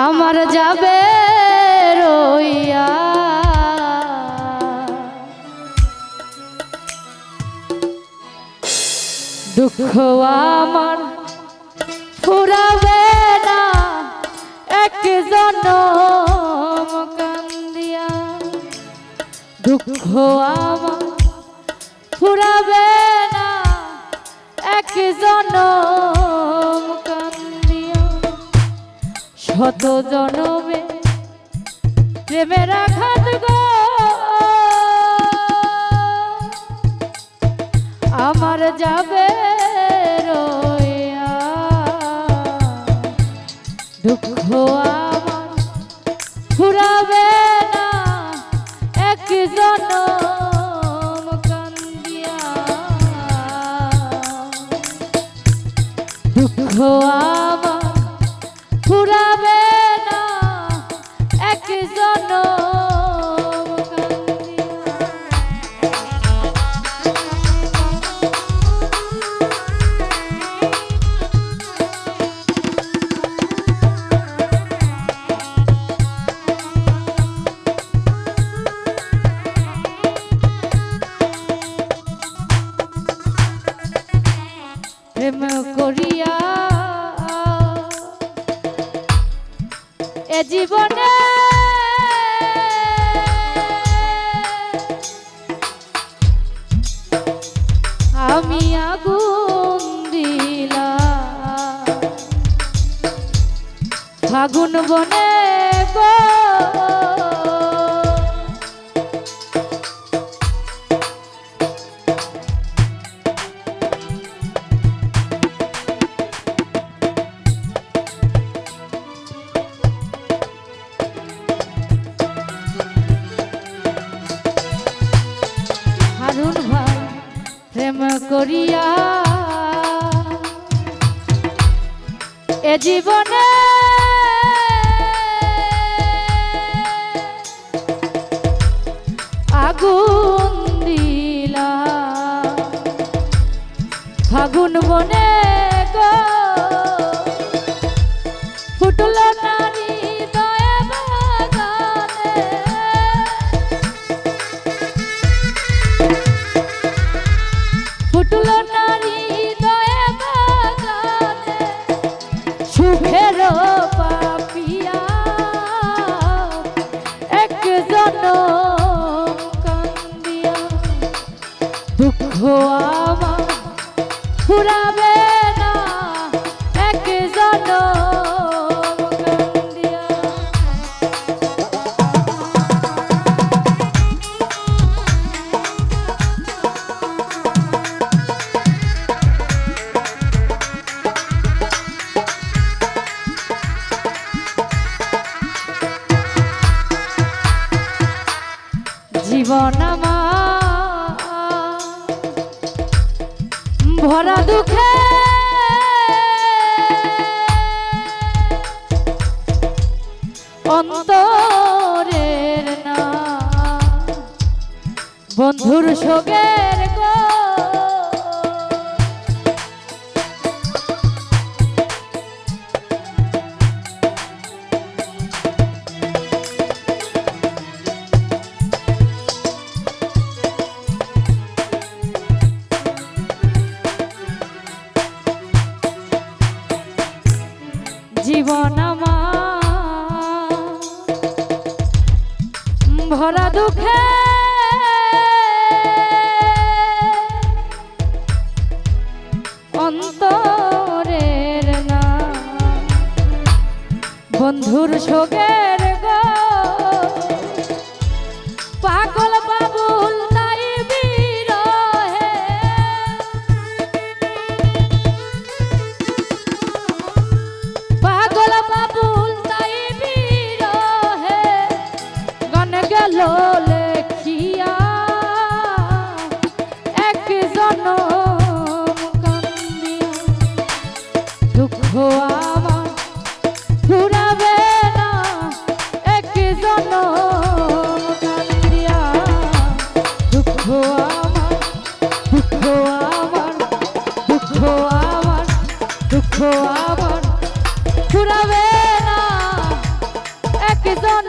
আমার যাবে রইয়া। দুঃখ আমার ফুরাবে না এক জনম কান্দিয়া। দুঃখ আমার ফুরাবে শত জনমে প্রেমের আঘাত গো। আমার যাবে দুঃখ আমার ফুরাবে না। এক জনম কান্দিয়া। দুঃখ প্রেম করিয়া এ জীবনে আমি আগুন দিলাম। ফাগুন বনে গো করিয়া। এ জীবনে আগুন দিলা ফাগুন বনে গো ফুটল নারী জীবন ভরা দুঃখে অন্তরের না বন্ধুর সোগের জীবন আমার। ভরা দুঃখে ছুড়াবে না একজন